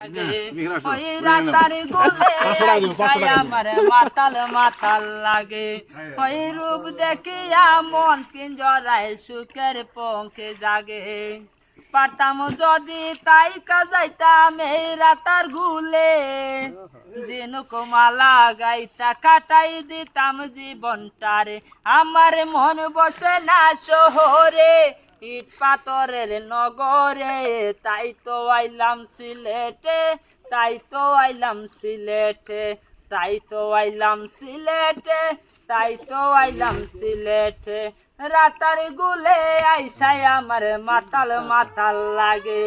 ওই রাতার গোলে আইসাই আমার মাতাল মাতাল লাগে। ওই রূপ দেখিয়া মন পিঞ্জরায় সুখের পঙ্খে জাগে। পারতাম যদি তাই কাজাইতাম এই রাতার গুলে জিনুক মালা গাইতা কাটাই দিতাম জীবনটারে। আমার মন বসে না শহরে। ইট পাথরের নগরে, তাই তো আইলাম সিলেটে, তাই তো আইলাম সিলেটে, তাই তো আইলাম সিলেটে। তাই তো আইলাম সিলেটে। রাতার গুলে আইসাই আমার মাতাল মাতাল লাগে।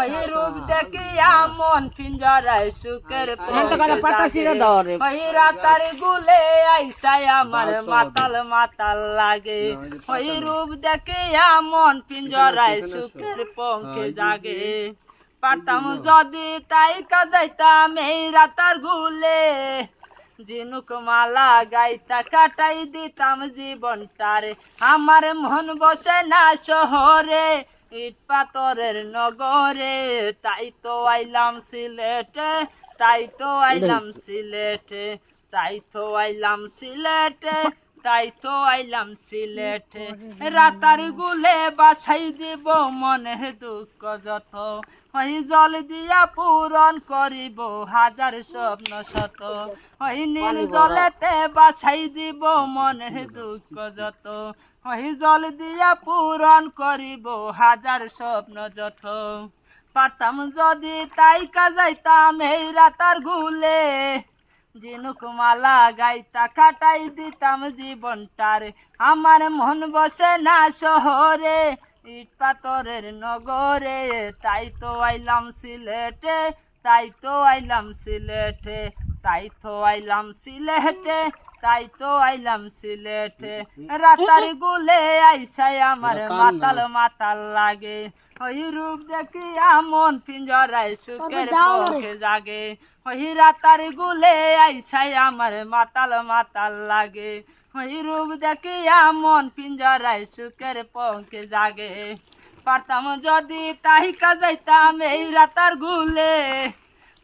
ওই রূপ দেখিয়া মন পিঞ্জরায় সুখের ওই রাতার গুলে আইসাই আমার মাতাল মাতাল লাগে। ওই রূপ দেখিয়া মন পিঞ্জরায় সুখের পঙ্কে জাগে। পারতাম যদি তাই কাজাইতাম এই রাতার গুলে। জিনুক মালা গাইতা কাটাই দিতাম জীবনটারে। আমার মন বসে না শহরে ইট পাথরের নগরে। তাই তো আইলাম সিলেটে তাই তো আইলাম সিলেটে তাই তো আইলাম সিলেটে। তাই তো আইলাম সিলেটে। রাতার গুলে বাসাই দিব মনে দুঃখ যত। ওই জল দিয়া পূরণ করিব হাজার স্বপ্ন শত। ওই নীল জলেতে বাসাই দিব মনে দুঃখ যত। ওই জল দিয়া পূরণ করিব হাজার স্বপ্ন যত। পারতাম যদি তাই কাজাইতাম এই রাতার গুলে। জিনুক মালা গাইতা কাটাই দিতাম জীবনটারে। আমার মন বসে না শহরে, ইট পাথরের নগরে। তাই তো আইলাম সিলেটে, তাই তো আইলাম সিলেটে, তাই তো আইলাম সিলেটে। তাই তো আইলাম সিলেটে। রাতার গুলে আইসাই আমার মাতাল মাতাল লাগে। ওই রূপ দেখিয়া মন পিঞ্জরায় সুখের পক্ষে জাগে। ওই রাতার গুলে আইসাই আমার মাতাল মাতাল লাগে। ওই রূপ দেখিয়া মন পিঞ্জরায় সুখের পক্ষে জাগে। পারতাম যদি তাই কাজাইতাম এই রাতার গুলে।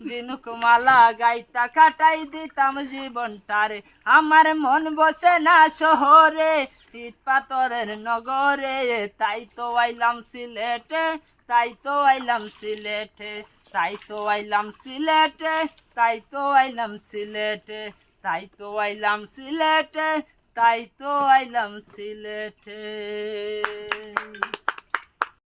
দিনুক মালা গাইতা, কাটাই দিতাম জীবনটারে। আমার মন বসে না শহরে, ইট পাথরের নগরে। তাই তো আইলাম সিলেটে, তাই তো আইলাম সিলেটে, তাই তো আইলাম সিলেটে, তাই তো আইলাম সিলেটে, তাই তো আইলাম সিলেটে, তাই তো আইলাম সিলেটে।